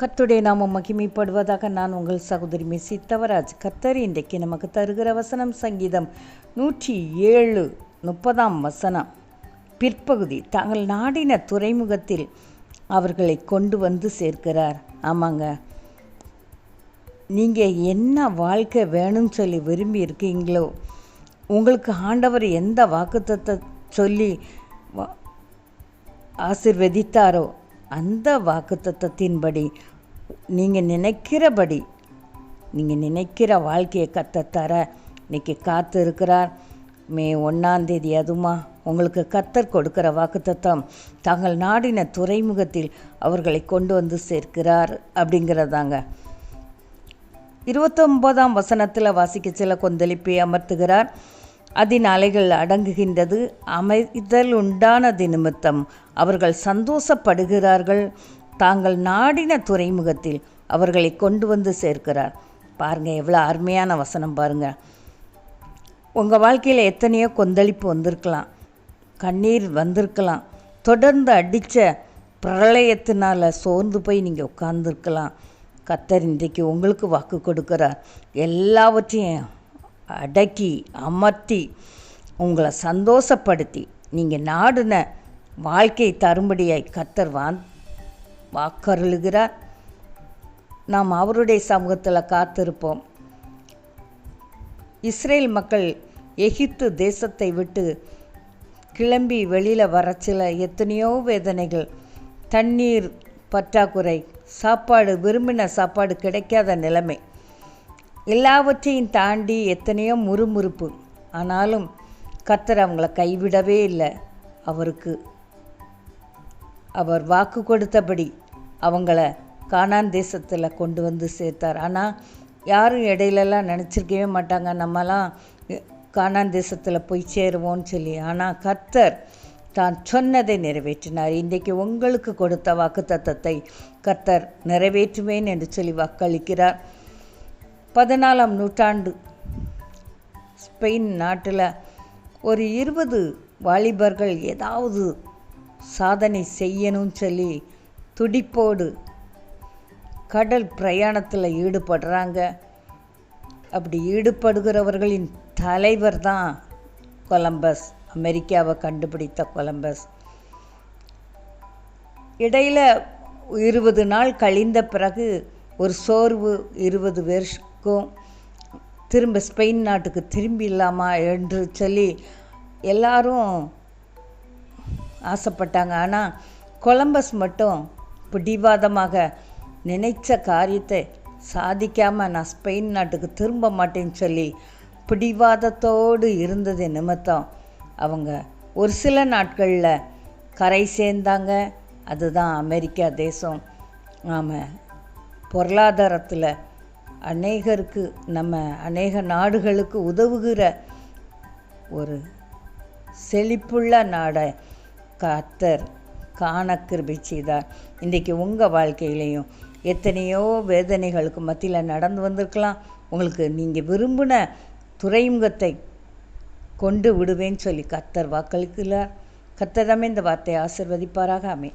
கத்துடைய நாமம் மகிமைப்படுவதாக நான் உங்கள் சகோதரி மிஸ்ஸி தவராஜ். கத்தர் இன்றைக்கு நமக்கு தருகிற வசனம் சங்கீதம் நூற்றி ஏழு முப்பதாம் வசனம். பிற்பகுதி தாங்கள் நாடின துறைமுகத்தில் அவர்களை கொண்டு வந்து சேர்க்கிறார். ஆமாங்க. நீங்கள் என்ன வாழ்க்கை வேணும்னு சொல்லி விரும்பி இருக்கீங்களோ உங்களுக்கு ஆண்டவர் எந்த வாக்குத்தத்தை சொல்லி ஆசிர்வதித்தாரோ அந்த வாக்குத்தத்தத்தின்படி நீங்கள் நினைக்கிறபடி நீங்கள் நினைக்கிற வாழ்க்கையை கத்தத்தர இன்னைக்கு காத்து இருக்கிறார். மே ஒன்றாந்தேதி அதுமா உங்களுக்கு கத்தர் கொடுக்கிற வாக்குத்தத்தம். தாங்கள் நாடின துறைமுகத்தில் அவர்களை கொண்டு வந்து சேர்க்கிறார் அப்படிங்கிறதாங்க. இருபத்தொம்போதாம் வசனத்தில் வாசிக்க சில கொந்தளிப்பை அமர்த்துகிறார். அதன் அலைகள் அடங்குகின்றது. அமைதல் உண்டானது நிமித்தம் அவர்கள் சந்தோஷப்படுகிறார்கள். தாங்கள் நாடின துறைமுகத்தில் அவர்களை கொண்டு வந்து சேர்க்கிறார். பாருங்கள் எவ்வளோ அருமையான வசனம் பாருங்கள் உங்கள் வாழ்க்கையில் எத்தனையோ கொந்தளிப்பு வந்திருக்கலாம். கண்ணீர் வந்திருக்கலாம். தொடர்ந்து அடித்த பிரளயத்தினால் சோர்ந்து போய் நீங்கள் உட்கார்ந்துருக்கலாம். கத்தர் இன்றைக்கு உங்களுக்கு வாக்கு கொடுக்குறார். எல்லாவற்றையும் அடக்கி அமர்த்தி உங்களை சந்தோஷப்படுத்தி நீங்கள் நாடின வாழ்க்கை தரும்படியாய் கத்தர் வான் வாக்கருளுகிறார். நாம் அவருடைய சமூகத்தில் காத்திருப்போம். இஸ்ரேல் மக்கள் எகிப்து தேசத்தை விட்டு கிளம்பி வெளியில் வர சில எத்தனையோ வேதனைகள். தண்ணீர் பற்றாக்குறை சாப்பாடு விரும்பின சாப்பாடு கிடைக்காத நிலைமை. எல்லாவற்றையும் தாண்டி எத்தனையோ முறுமுறுப்பு. ஆனாலும் கத்தர் அவங்கள கைவிடவே இல்லை. அவருக்கு அவர் வாக்கு கொடுத்தபடி அவங்கள கானான் தேசத்தில் கொண்டு வந்து சேர்த்தார். ஆனால் யாரும் இடையிலலாம் நினச்சிருக்கவே மாட்டாங்க. நம்மலாம் கானான் தேசத்தில் போய் சேருவோம்னு சொல்லி. ஆனால் கர்த்தர் தான் சொன்னதை நிறைவேற்றினார். இன்றைக்கு உங்களுக்கு கொடுத்த வாக்குத்தத்தத்தை கர்த்தர் நிறைவேற்றுவேன் என்று சொல்லி வாக்களிக்கிறார். பதினாலாம் நூற்றாண்டு. ஸ்பெயின் நாட்டில் ஒரு இருபது வாலிபர்கள் ஏதாவது சாதனை செய்யணும்னு சொல்லி துடிப்போடு கடல் பிரயாணத்தில் ஈடுபடுறாங்க. அப்படி ஈடுபடுகிறவர்களின் தலைவர் தான் கொலம்பஸ் அமெரிக்காவை கண்டுபிடித்த கொலம்பஸ். இடையில் இருபது நாள் கழிந்த பிறகு ஒரு சோர்வு இருபது வருஷம் பேருக்கும் திரும்ப ஸ்பெயின் நாட்டுக்கு திரும்பிடலாமா என்று சொல்லி எல்லாரும் ஆசைப்பட்டாங்க. ஆனால் கொலம்பஸ் மட்டும் பிடிவாதமாக நினைச்ச காரியத்தை சாதிக்காமல் நான் ஸ்பெயின் நாட்டுக்கு திரும்ப மாட்டேன்னு சொல்லி பிடிவாதத்தோடு இருந்தது நிமித்தம் அவங்க ஒரு சில நாட்களில் கரை சேர்ந்தாங்க. அதுதான் அமெரிக்கா தேசம். ஆமாம் பொருளாதாரத்தில் அநேகருக்கு நம்ம அநேக நாடுகளுக்கு உதவுகிற ஒரு செழிப்புள்ள நாடை கத்தர் காண கிருபி செய்தார். இன்றைக்கி உங்கள் வாழ்க்கையிலையும் எத்தனையோ வேதனைகளுக்கு மத்தியில் நடந்து வந்திருக்கலாம். உங்களுக்கு நீங்கள் விரும்பின துறைமுகத்தை கொண்டு விடுவேன்னு சொல்லி கத்தர் வாக்களிக்கிறார். கத்தர் தாமே இந்த வார்த்தையை ஆசிர்வதிப்பாராக. அமே